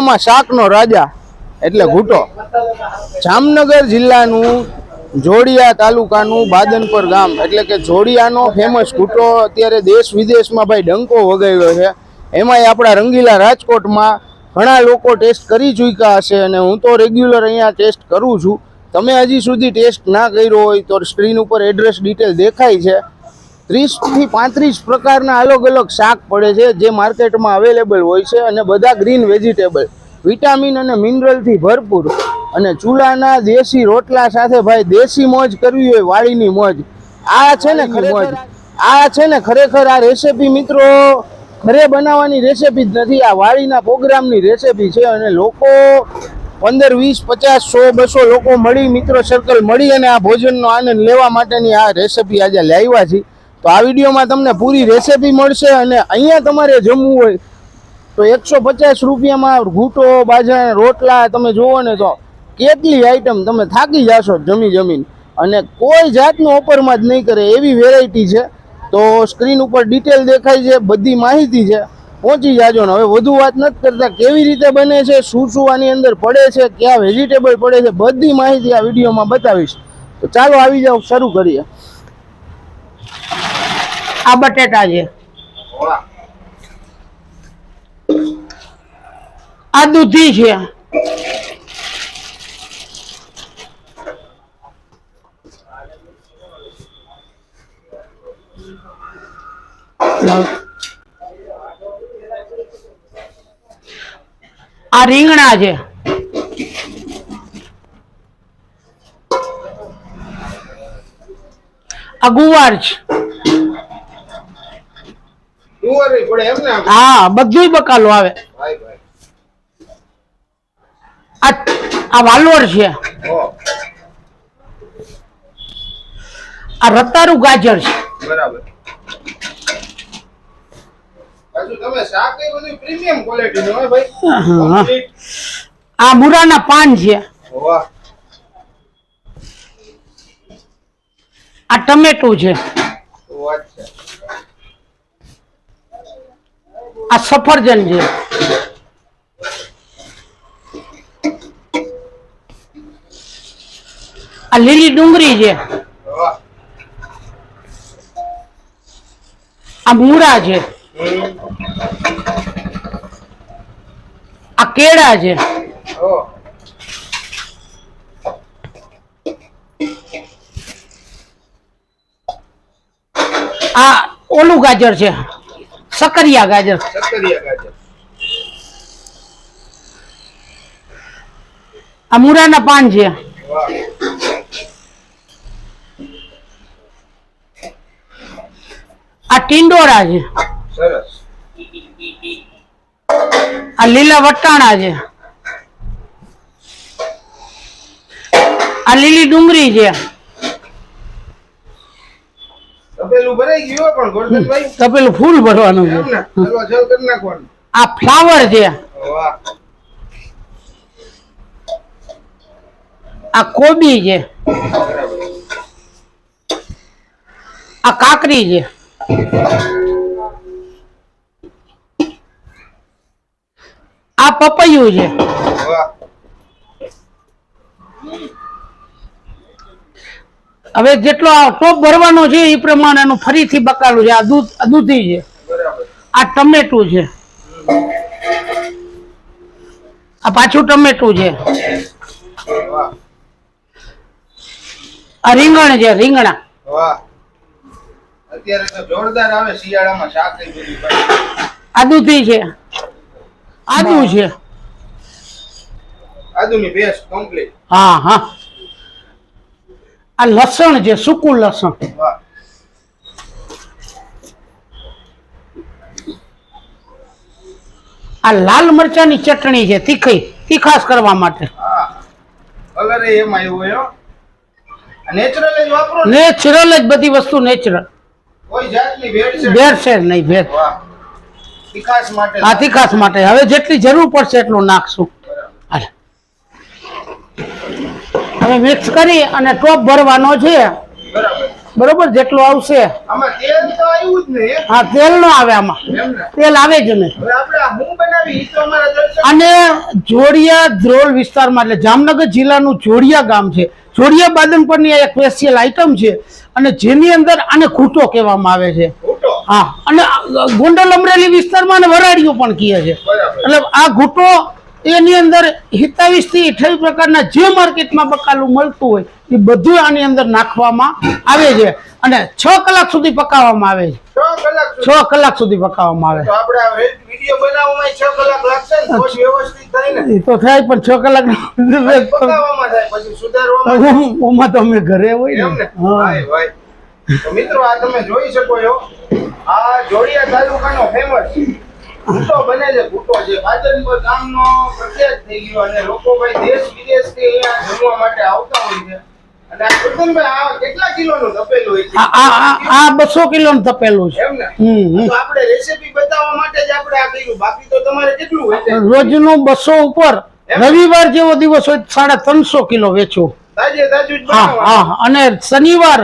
શિયાળામાં શાકનો રાજા, એટલે ઘૂંટો. જામનગર જિલ્લાનું જોડિયા તાલુકાનું બાદનપર ગામ, એટલે કે જોડિયાનો ફેમસ ઘૂંટો અત્યારે દેશ વિદેશમાં ભાઈ ડંકો વગાવ્યો છે. એમાંય આપણા રંગીલા રાજકોટમાં ઘણા લોકો ટેસ્ટ કરી ચૂક્યા હશે અને હું તો રેગ્યુલર અહીંયા ટેસ્ટ કરું છું. તમે હજી સુધી ટેસ્ટ ના કર્યો હોય તો સ્ક્રીન ઉપર એડ્રેસ ડિટેલ દેખાય છે. ત્રીસથી પાંત્રીસ પ્રકારના અલગ અલગ શાક પડે છે, જે માર્કેટમાં અવેલેબલ હોય છે અને બધા ગ્રીન વેજીટેબલ વિટામિન અને મિનરલથી ભરપૂર. અને ચૂલાના દેશી રોટલા સાથે ભાઈ દેશી મોજ કરવી હોય, વાળીની મોજ. આ છે ને મોજ આ છે ને ખરેખર આ રેસીપી મિત્રો. ઘરે બનાવવાની રેસીપી જ નથી, આ વાડીના પ્રોગ્રામની રેસીપી છે અને લોકો પંદર, વીસ, પચાસ, સો, બસો લોકો મળી, મિત્રો સર્કલ મળી અને આ ભોજનનો આનંદ લેવા માટેની આ રેસીપી આજે લાવ્યા છે તો આ વિડીયોમાં તમને પૂરી રેસીપી મળશે અને અહીંયા તમારે જમવું હોય તો એકસો પચાસ રૂપિયામાં ઘૂંટો, બાજરા રોટલા તમે જુઓ ને તો કેટલી આઈટમ તમે થાકી જાશો જમી જમીન. અને કોઈ જાતનું ઓફરમાં જ નહીં કરે, એવી વેરાયટી છે. તો સ્ક્રીન ઉપર ડિટેલ દેખાય છે, બધી માહિતી છે. પહોંચી જાજો ને. હવે વધુ વાત નથી કરતા કેવી રીતે બને છે, શું શું આની અંદર પડે છે, ક્યાં વેજીટેબલ પડે છે, બધી માહિતી આ વિડીયોમાં બતાવીશ. તો ચાલો આવી જાઓ, શરૂ કરીએ. આ બટેટા છે. આ દૂધી છે. આ રીંગણા છે. આ ગુવાર છે. હા બધું બકાલો આવે. આ આ વાલોર છે. આ રતારું ગાજર છે. બરાબર. આ મુરાના પાન છે. આ ટમેટું છે વાત છે આ સફરજન છે. આ લીલી ડુંગળી છે. આ મૂળા છે. આ કેળા છે. આ ઓલું ગાજર છે. સકરિયા ગાજર. આ મુરાના પાન છે. આ ટિંડોરા છે. સરસ. આ લીલા વટાણા છે. આ લીલી ડુંગળી છે. તપેલું ફૂલ ભરવાનું છે. આ ફ્લાવર છે. આ કોબી છે. આ કાકરી છે. આ પપૈયું છે. હવે જેટલો આ ટોપ ભરવાનો છે એ પ્રમાણેનું ફરીથી બકાલું છે. આ દૂધ દૂધી છે. આ ટમેટું છે. આ પાછું ટમેટું છે. આ રીંગણ છે રીંગણા. અત્યારે તો જોરદાર આવે શિયાળામાં શાક આદુ થી છે આ દૂધી છે. આદુ છે. બેસ્ટ કમ્પ્લીટ હા હા. આ લસણ છે સૂકું લસણ. આ લાલ મરચાની ચટણી છે તીખી તીખાસ કરવા માટે. કલર એમાં આવ્યો નેચરલ જ વાપરો નેચરલ જ બધી વસ્તુ નેચરલ કોઈ જાતની ભેળસેળ ભેળસેળ નહીં ભેળ. તીખાસ માટે. આ તીખાસ માટે. હવે જેટલી જરૂર પડશે એટલું નાખશું. હાલે. હવે મિક્સ કરી અને ટોપ ભરવાનો છે. બરોબર. જેટલું આવશે. હા તેલ નો આવે આમાં. તેલ આવે જ નહીં. અને જોડિયા ધ્રોલ વિસ્તારમાં એટલે જામનગર જિલ્લાનું જોડિયા ગામ છે. જોડિયા બાદનપરની આ એક સ્પેશિયલ આઈટમ છે. અને જેની અંદર આને ખૂટો કહેવામાં આવે છે. હા અને ગોંડલ અમરેલી વિસ્તારમાં અને વરાડિયું પણ કહે છે. એટલે આ ઘૂંટો એની અંદર હિતાવીસથી અઠાવીસ પ્રકારના જે માર્કેટમાં બકાલું મળતું હોય એ બધું આની અંદર નાખવામાં આવે છે. અને છ કલાક સુધી પકાવવામાં આવે છે. છ કલાક સુધી? પકાવવામાં આવે. છ તો થાય એ તો થાય પણ છ કલાક ઓમાં તો અમે ઘરે હોય ને. મિત્રો આ તમે જોઈ શકો છો. આ જોડિયા તાલુકાનો ફેમસ ઘૂંટો બને છે ભૂટો છે બાદનપુર ગામનો પ્રખ્યાત થઈ ગયો અને લોકો ભાઈ દેશ વિદેશથી અહીંયા જમવા માટે આવતા હોય છે. અને આ કુંદનભાઈ આ કેટલા કિલોનું તપેલું હોય છે? આ આ આ- આ નું તપેલું છે. એમ ને હમ, હમ. તો આપણે રેસીપી બતાવવા માટે જ આપણે આ કર્યું. બાકી તો તમારે કેટલું હોય છે? રોજનું બસો ઉપર. રવિવાર જેવો દિવસ હોય સાડા ત્રણસો કિલો વેચું. અને શનિવાર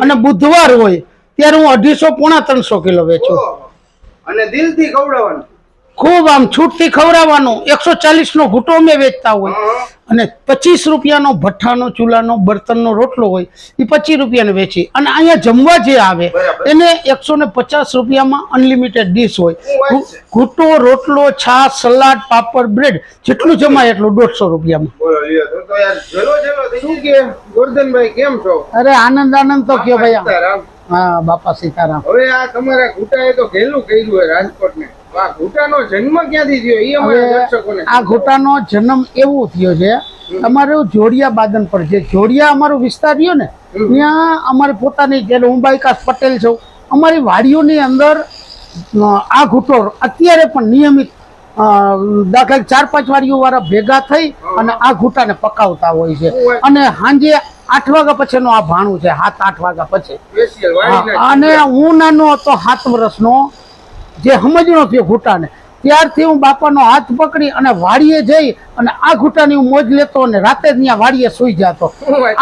અને બુધવાર હોય ત્યારે હું અઢીસો પોણા ત્રણસો કિલો વેચું. અને અને દિલથી ખવડાવવાનું. ખૂબ આમ છૂટથી ખવડાવવાનું. એકસો ચાલીસ નો ઘૂંટો અમે વેચતા હોય. અને પચીસ રૂપિયાનો ભઠ્ઠાનો ચૂલાનો બર્તનનો રોટલો હોય એ પચીસ રૂપિયાને વેચી. અને અહીંયા જમવા જે આવે એને એકસો ને પચાસ રૂપિયામાં અનલિમિટેડ ડીશ હોય? ઘૂંટો રોટલો છાશ સલાડ પાપડ બ્રેડ જેટલું જમાય એટલું દોઢસો રૂપિયામાં. અરે આનંદ આનંદ તો કયો ભાઈ. હા બાપા સીતારામ. હવે આ તમારા ઘૂંટાએ તો ઘેલું કર્યું હોય રાજકોટ ને આ ઘૂંટાનો જન્મ એવો થયો છે અમારું જોડિયા બાદન પર જે જોડિયા અમારો વિસ્તાર રહ્યો ને ત્યાં અમારે પોતાની જે હું બાઈકાસ પટેલ છું અમારી વાડીઓની અંદર આ ઘૂંટો અત્યારે પણ નિયમિત દાખલા ચાર પાંચ વાડીઓ વાળા ભેગા થઈ અને આ ઘૂંટાને પકાવતા હોય છે. અને સાંજે આઠ વાગ્યા પછીનો આ ભાણું છે સાત આઠ વાગ્યા પછી. અને હું નાનો હતો સાત વર્ષનો જે સમજણો થયો ઘૂંટાને. ત્યારથી હું બાપાનો હાથ પકડી અને વાડીએ જઈ અને આ ઘૂંટાની હું મોજ લેતો અને રાતે જ ત્યાં વાડીએ સુઈ જતો.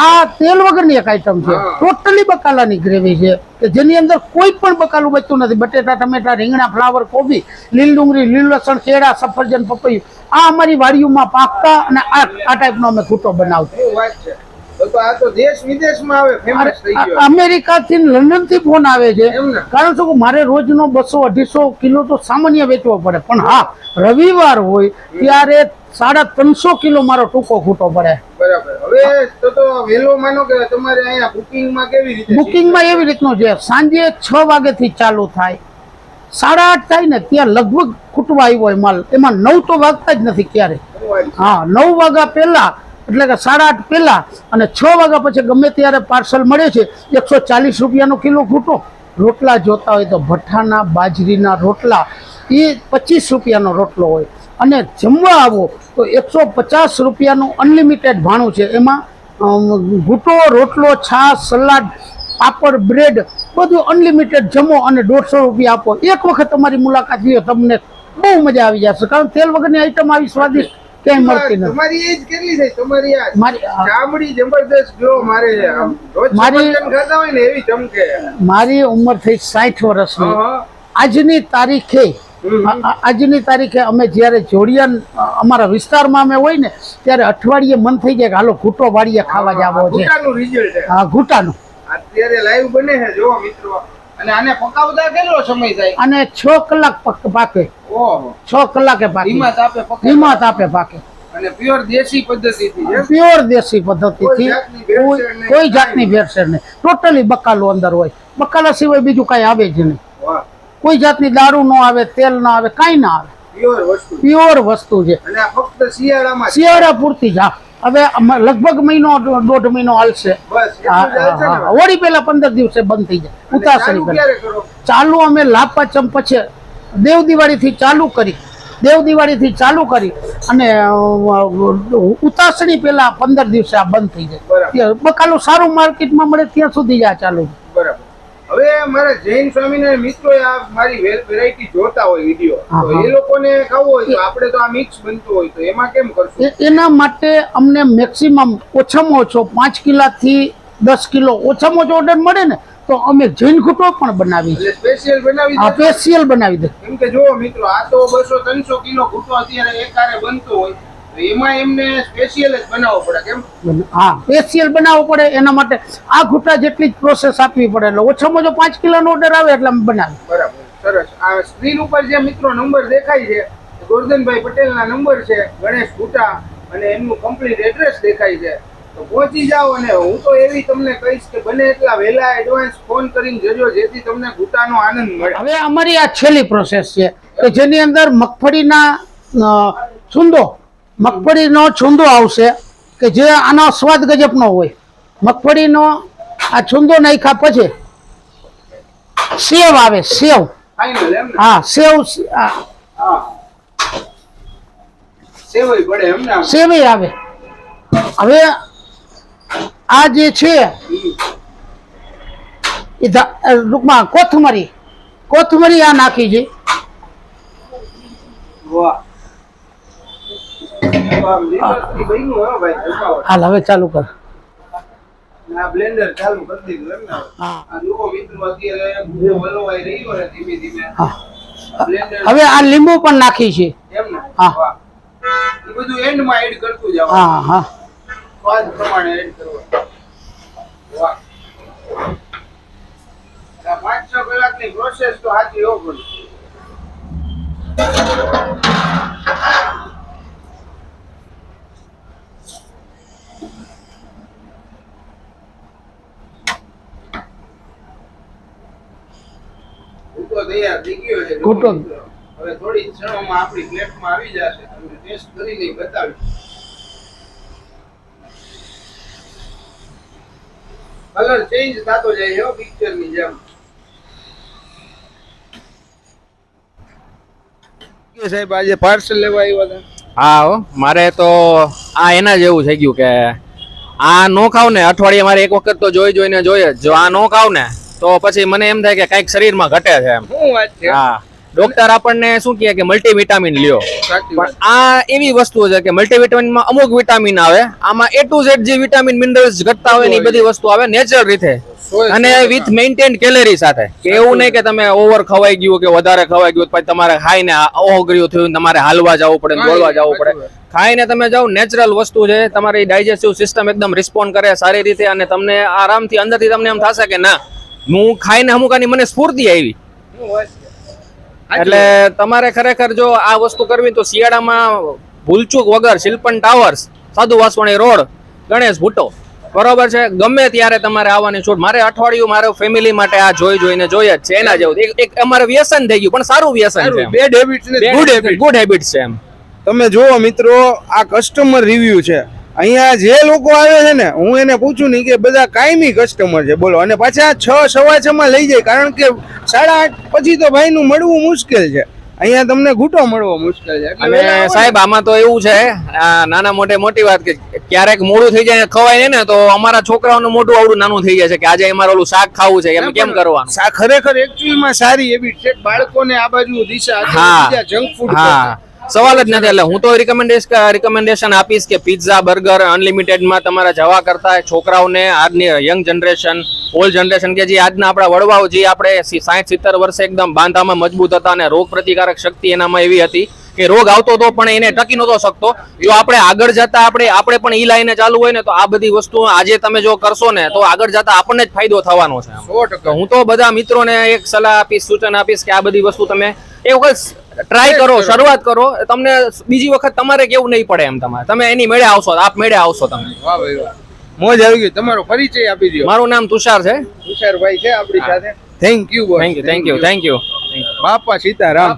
આ તેલ વગરની એક આઈટમ છે. ટોટલી બકાલાની ગ્રેવી છે કે જેની અંદર કોઈ પણ બકાલું બચતું નથી. બટેટા ટમેટા રીંગણા ફ્લાવર કોબી લીલ ડુંગળી લીલ લસણ કેળા સફરજન પપૈયું. આ અમારી વાડીઓમાં પાકતા અને આ આ ટાઈપનો અમે ઘૂંટો બનાવતા. અમેરિકા થી લંડનથી ફોન આવે છે. કારણ શું કે મારે રોજનો બસો અઢીસો કિલો તો સામાન્ય વેચવો પડે. પણ હા રવિવાર હોય ત્યારે સાડા ત્રણસો કિલો મારો ટૂંકો ખૂટો પડે. બુકિંગમાં એવી રીતનું છે સાંજે છ વાગ્યાથી ચાલુ થાય. સાડા આઠ થાય ને ત્યાં લગભગ ખૂટવા આવ્યો હોય માલ. એમાં નવ તો વાગતા જ નથી ક્યારે? હા નવ વાગ્યા પહેલા એટલે કે સાડા આઠ પહેલાં અને છ વાગ્યા પછી ગમે ત્યારે પાર્સલ મળે છે, એકસો ચાલીસ રૂપિયાનો કિલો ખૂટો રોટલા જોતા હોય તો ભઠ્ઠાના, બાજરીના રોટલા, એ પચીસ રૂપિયાનો રોટલો હોય. અને જમવા આવો તો એકસો પચાસ રૂપિયાનું અનલિમિટેડ ભાણું છે. એમાં ઘૂંટો, રોટલો, છાશ, સલાડ, પાપડ, બ્રેડ, બધું અનલિમિટેડ જમો અને દોઢસો રૂપિયા આપો. એક વખત તમારી મુલાકાત લ્યો, તમને બહુ મજા આવી જશે. કારણ તેલ વગરની આઈટમ આવી સ્વાદિષ્ટ. ક્યાંય મળતી નથી. તમારી એજ કેટલી થઈ? તમારી આ મારી ચામડી જબરદસ્ત ગ્લો મારે મારી- ખાતા હોય ને એવી ચમકે. મારી ઉંમર થઈ સાઠ વર્ષની. આજની તારીખે આજની તારીખે અમે જ્યારે જોડિયા અમારા વિસ્તારમાં અમે હોય ને ત્યારે અઠવાડિયે મન થઈ જાય કે હાલો ઘૂંટો વાળીએ ખાવા જાવો છે. ઘૂંટાનું રિઝલ્ટ હા ઘૂંટાનું. અત્યારે લાઈવ બને છે જો મિત્રો. અને આને પકાવતા કેટલો સમય થાય? અને છ કલાક પાકે ઓહો. છ કલાકે પાકે ધીમા તાપે પાકે ધીમા તાપે પાકે અને પ્યોર દેશી પદ્ધતિથી પ્યોર દેશી પદ્ધતિથી. કોઈ જાતની ભેળસેળ નહીં, ટોટલી બકાલો અંદર હોય. બકાલા સિવાય બીજું કાંઈ આવે જ નહીં. કોઈ જાતની દારૂ ન આવે તેલ ના આવે કાંઈ ના આવે. પ્યોર વસ્તુ. પ્યોર વસ્તુ છે. અને ફક્ત શિયાળામાં શિયાળા પૂરતી જ હવે લગભગ મહિનો દોઢ મહિનો હાલશે. હોળી પહેલા પંદર દિવસે બંધ થઈ જાય. ઉતાસળી ચાલુ અમે લાપાચમ પછી દેવ દિવાળીથી ચાલુ કરી. દેવ દિવાળીથી ચાલુ કરી અને ઉતાસણી પહેલા પંદર દિવસે આ બંધ થઈ જાય. બકાલો સારું માર્કેટમાં મળે ત્યાં સુધી જ આ ચાલુ. બરાબર હવે મારા જૈન સ્વામિનારાયણ મિત્રો આ મારી વેરાયટી જોતા હોય વીડિયો તો એ લોકોને ખાવું હોય તો આપણે તો આ મિક્સ બનતું હોય તો એમાં કેમ કરશું? એના માટે અમને મેક્સિમમ ઓછામાં ઓછો પાંચ કિલાથી દસ કિલો ઓછામાં ઓછો ઓર્ડર મળે ને તો અમે જૈન ખૂટો પણ બનાવી સ્પેશિયલ બનાવી સ્પેશિયલ બનાવી દે કેમ કે જો મિત્રો આ તો બસો ત્રણસો કિલો ખૂટો અત્યારે એકારે બનતો હોય. એમાં એમને સ્પેશિયલ જ બનાવવો પડે કેમ? હા સ્પેશિયલ બનાવવો પડે એના માટે આ ઘૂંટા જેટલી જ પ્રોસેસ આપવી પડે. એટલે ઓછામાં ઓછો પાંચ કિલોનો ઓર્ડર આવે એટલે અમે બનાવી બરાબર સરસ. આ સ્ક્રીન ઉપર જે મિત્રો નંબર દેખાય છે ગોરધનભાઈ પટેલના નંબર છે ગણેશ ઘૂંટા અને એમનું કમ્પ્લીટ એડ્રેસ દેખાય છે. તો પહોંચી જાઓ અને હું તો એવી તમને કહીશ કે બને એટલા વહેલા એડવાન્સ ફોન કરીને જજો જેથી તમને ઘૂંટાનો આનંદ મળે. હવે અમારી આ છેલ્લી પ્રોસેસ છે કે જેની અંદર મગફળીના સુંદો મગફળીનો છુંદો આવશે કે જે આનો સ્વાદ ગજબનો હોય. મગફળીનો આ છુંદો નાખ્યા પછી સેવ આવે સેવ. હા સેવ? સેવે આવે. હવે આ જે છે એ ટૂંકમાં કોથમરી કોથમરી આ નાખી છે. વાહ આમ લીલોતરી બન્યું હો ભાઈ જમાવટ. હાલ હવે ચાલુ કર. ને ને હવે. આ લીંબુ પણ નાખી છે. ને? હા. બધું એન્ડમાં એડ કરતું જાવ હા હા. સ્વાદ પ્રમાણે એડ કરવા વાહ. પાંચ છ કલાકની પ્રોસેસ તો હાથી હો પણ ભૂકો તૈયાર છે ભૂકો. હવે થોડી ક્ષણોમાં આપણી પ્લેટમાં આવી જશે. તમને ટેસ્ટ કરીને બતાવીશ. કલર ચેન્જ થતો જાય હો પિક્ચરની જેમ સાહેબ આજે પાર્સલ લેવા આવ્યા હતા? હા હો. મારે તો આ એના જેવું થઈ ગયું કે આ નો ખાવ ને. અઠવાડિયે મારે એક વખત તો જોઈ જોઈને જોઈએ. જ જો આ નો ખાવ ને તો પછી મને એમ થાય કે કંઈક શરીરમાં ઘટે છે એમ. શું વાત છે? હા. ડોક્ટર આપણને શું કહે કે મલ્ટીવિટામિન લ્યો. પણ આ એવી વસ્તુ છે કે મલ્ટીવિટામિનમાં અમુક વિટામિન આવે આમાં એ ટુ ઝેડ જે વિટામિન મિનરલ્સ ઘટતા હોય એ બધી વસ્તુ આવે નેચરલ રીતે. અને વિથ મેન્ટેન કેલેરી સાથે. કે એવું નહીં કે તમે ઓવર ખવાઈ ગયું કે વધારે ખવાઈ ગયું પછી તમારે ખાઈને ઓગર્યું થયું તમારે હાલવા જવું પડે દોડવા જવું પડે. ખાઈને તમે જાઓ નેચરલ વસ્તુ છે તમારી ડાયજેસ્ટિવ સિસ્ટમ એકદમ રિસ્પોન્ડ કરે સારી રીતે અને તમને આરામથી અંદરથી તમને એમ થશે કે ના હું ખાઈને અમુક આની મને સ્ફૂર્તિ આવી. એટલે તમારે ખરેખર જો આ વસ્તુ કરવી તો શિયાળામાં ભૂલચૂક વગર શિલ્પન ટાવર્સ સાધુ વાસવાણી રોડ ગણેશ ભૂટો બરોબર છે? ગમે ત્યારે તમારે આવવાની છૂટ. મારે અઠવાડિયું મારે ફેમિલી માટે આ જોઈ જોઈને જોઈએ જ છે. એના જેવું. એક- અમારે વ્યસન થઈ ગયું પણ સારું વ્યસન છે bad habits good habit good habit છે એમ. તમે જુઓ મિત્રો આ કસ્ટમર રિવ્યુ છે. અહીંયા જે લોકો આવે છે ને હું એને પૂછું નહીં કે બધા કાયમી કસ્ટમર છે બોલો. અને પાછા છ સવા છ માં લઈ જાય કારણ કે સાડા આઠ પછી તો ભાઈ નું મળવું મુશ્કેલ છે. અહીંયા તમને ઘૂંટો મળવો મુશ્કેલ છે. અને સાહેબ આમાં તો એવું છે નાના મોટે મોટી વાત કે ક્યારેક મોડું થઈ જાય ખવાય ને તો અમારા છોકરાઓનું મોટું આવડું નાનું થઈ જાય છે કે આજે અમારે ઓલું શાક ખાવું છે એમ કેમ કરવાનું? શાક ખરેખર એકચ્યુઅલમાં સારી એવી છે બાળકોને આ બાજુ દિશા હા. જંક ફૂડ હા. સવાલ જ નથી. એટલે હું તો રિકમેન્ડેશન રિકમેન્ડેશન આપીશ કે પિઝા બર્ગર અનલિમિટેડમાં તમારા જવા કરતા છોકરાઓને આજની યંગ જનરેશન ઓલ્ડ જનરેશન કે જે આજના આપણા વડવાઓ જે આપણે સાઠ સિત્તેર વર્ષે એકદમ બાંધામાં મજબૂત હતા અને રોગ પ્રતિકારક શક્તિ એનામાં એવી હતી કે રોગ આવતો હતો પણ એને ટકી નહોતો શકતો. જો આપણે આગળ જતા આપણે આપણે પણ ઈ લાઈને ચાલુ હોય ને તો આ બધી વસ્તુઓ આજે તમે જો કરશો ને તો આગળ જતા આપણને જ ફાયદો થવાનો છે. હું તો બધા મિત્રોને એક સલાહ આપીશ સૂચન આપીશ કે આ બધી વસ્તુ તમે એ વખત ટ્રાય કરો શરૂઆત કરો. તમને બીજી વખત તમારે કેવું નહીં પડે એમ તમારે. તમે એની મેળે આવશો આપ મેળે આવશો તમે. વાહ ભાઈ વાહ. મોજ આવી ગઈ. તમારો પરિચય આપી દો મારું નામ તુષાર છે. તુષારભાઈ છે આપણી સાથે. Thank you thank you thank you thank you બાપા સીતારામ.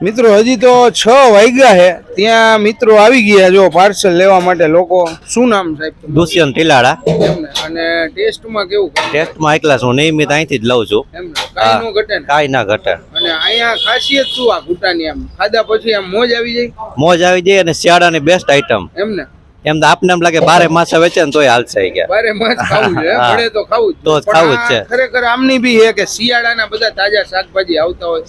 મિત્રો હજી તો છ વાગ્યા છે. ત્યાં મિત્રો આવી ગયા જો પાર્સલ લેવા માટે લોકો. શું નામ સાહેબ? દુષ્યંત ટીલાડા અને ટેસ્ટમાં કેવું? ટેસ્ટમાં એકલા છું નિયમિત અહીંથી જ લઉં છું. કાંઈ ઘટે કાંઈ ના ઘટે. અને અહીંયા ખાસિયત શું આ ઘૂંટાની આમ? ખાધા પછી આમ મોજ આવી જાય? મોજ આવી જાય અને શિયાળાની બેસ્ટ આઈટમ એમને? એમ તો આપને એમ લાગે બારે માસે વેચે ને તોય હાલશે ઈ ગયા બારે માસ ખાવું છે. તો ખાવું જ તો ખાવું જ છે. ખરેખર આમની બી છે કે શિયાળાના બધા તાજા શાકભાજી આવતા હોય.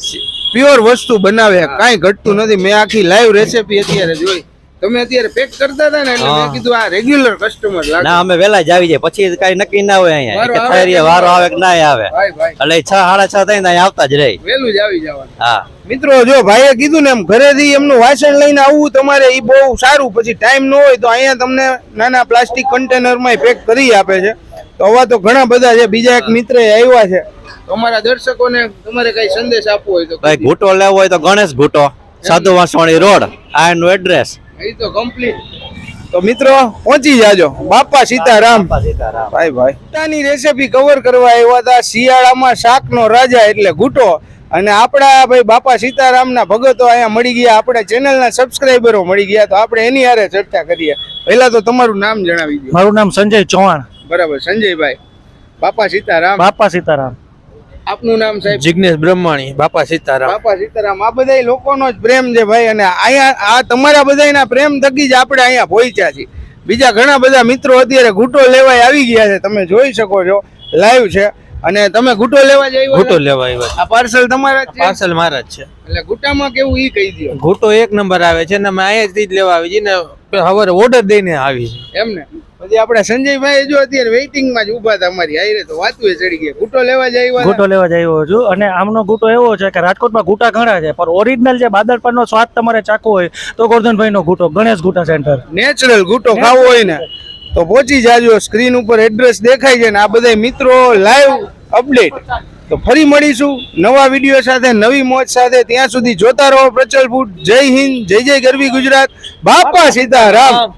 પ્યોર વસ્તુ બનાવે કાંઈ ઘટતું નથી. મેં આખી લાઈવ રેસીપી અત્યારે જોઈ. તમે અત્યારે પેક કરતા હતા ને એટલે મેં કીધું આ રેગ્યુલર કસ્ટમર લાગે. ના અમે વેલા જ આવી જાય પછી કઈ નક્કી ના હોય અહીંયા. વારો કે આવે થાય કે વારો ના આવે કે ના આવે. એટલે છ સાડા છ થાય ને આવતા જ રહી. વેલું જ આવી જવાનું. હા. મિત્રો જો ભાઈએ કીધું ને એમ ઘરેથી એમનું વાસણ લઈને આવવું તમારે એ બહુ સારું. પછી ટાઈમ ન હોય તો અહીંયા તમને નાના પ્લાસ્ટિક કન્ટેનરમાં પેક કરી આપે છે. તો આવા તો ઘણા બધા છે બીજા એક મિત્ર આવ્યા છે. તો અમારા દર્શકોને તમારે કઈ સંદેશ આપવો હોય તો ભાઈ ઘૂંટો લેવો હોય તો ગણેશ ઘૂંટો સાધુ વાસવાણી રોડ આ એનું એડ્રેસ એ તો કમ્પ્લીટ તો મિત્રો પહોંચી જાજો. બાપા સીતારામ. ભાઈ ભાઈ. પોતાની રેસીપી કવર કરવા આવ્યા હતા. શિયાળામાં શાકનો રાજા એટલે ઘૂંટો. અને આપણા ભાઈ બાપા સીતારામના ભગતો અહીંયા મળી ગયા. આપણે ચેનલના સબસ્ક્રાઈબરો મળી ગયા. તો આપણે એની હારે ચર્ચા કરીએ. પહેલા તો તમારું નામ જણાવી દો મારું નામ સંજય ચૌહાણ. બરાબર સંજયભાઈ. બાપા સીતારામ. બાપા સીતારામ. આપનું નામ સાહેબ? જિગ્નેશ બ્રહ્માણી બાપા સીતારામ. બાપા સીતારામ આ બધા લોકોનો જ પ્રેમ છે ભાઈ અને અહીંયા આ તમારા બધાના પ્રેમ થકી જ આપણે અહીંયા પહોંચ્યા છીએ. બીજા ઘણા બધા મિત્રો અત્યારે ઘૂંટો લેવાય આવી ગયા છે તમે જોઈ શકો છો લાઈવ છે. અને તમે ઘૂંટો લેવા જ આવ્યા ઘૂંટો લેવા આવ્યા આ પાર્સલ તમારા જ પાર્સલ મારા જ છે. એટલે ઘૂંટામાં કેવું ઈ કહી દો ઘૂંટો એક નંબર આવે છે ને અમે અહીંયા જ લેવા આવી છીએ ને હવે ઓર્ડર દઈને આવી છે એમ ને? પછી આપણે સંજયભાઈ જો અત્યારે વેઇટિંગમાં જ ઊભા હતા અમારી આયરે તો વાતું ચડી ગઈ ગુટો લેવા જ આવ્યો ગુટો લેવા જ આવ્યો છું. અને આમનો ગુટો એવો છે કે રાજકોટમાં ગુટા ઘણા છે પણ ઓરિજિનલ જે બાદરપરનો સ્વાદ તમારે ચાખવો હોય તો ગોરધનભાઈનો ગુટો ગણેશ ગુટા સેન્ટર નેચરલ ગુટો ખાવો હોય ને તો પહોંચી જાજો. સ્ક્રીન ઉપર એડ્રેસ દેખાય છે ને આ બધા મિત્રો લાઈવ અપડેટ તો ફરી મળીશું નવા વીડિયો સાથે નવી મોજ સાથે. ત્યાં સુધી જોતા રહો પ્રચલ ફૂડ જય હિન્દ જય જય ગરવી ગુજરાત. બાપા સીતારામ.